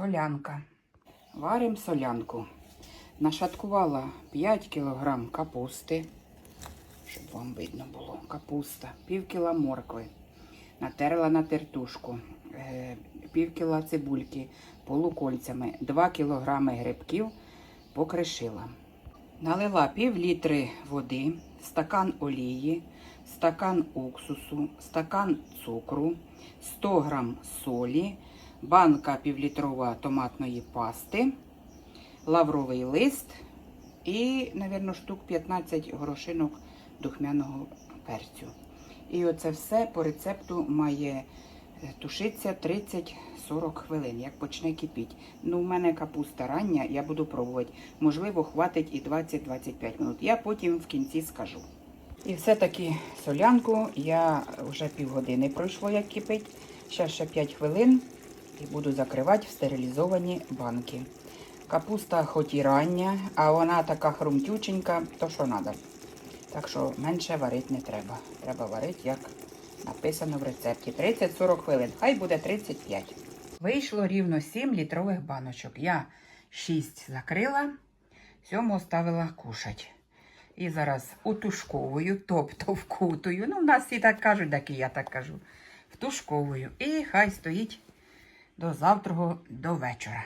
Солянка. Варимо солянку. Нашаткувала 5 кг капусти, щоб вам видно було. Капуста, пів кіла моркви. Натерла на тертушку, е, пів кіла цибульки полукольцями, 2 кг грибків покришила. Налила пів літри води, стакан олії, стакан уксусу, стакан цукру, 100 грам солі, банка півлітрова томатної пасти, лавровий лист і, мабуть, штук 15 горошинок духмяного перцю. І оце все по рецепту має е, тушитися 30-40 хвилин, як почне кипіти. Ну, у мене капуста рання, я буду пробувати. Можливо, хватить і 20-25 минут. Я потім в кінці скажу. І все-таки солянку я вже півгодини пройшло, як кипить. Зараз ще 5 хвилин і буду закривати в стерилізовані банки. Капуста хоч і рання, а вона така хрумтюченька, то що треба. Так що менше варити не треба. Треба варити, як написано в рецепті. 30-40 хвилин. Хай буде 35. Вийшло рівно 7 літрових баночок. Я 6 закрила, 7 оставила кушать. І зараз утушковую, тобто вкутую. Ну, в нас всі так кажуть, так і я так кажу. Втушковую. І хай стоїть до завтра, до вечора.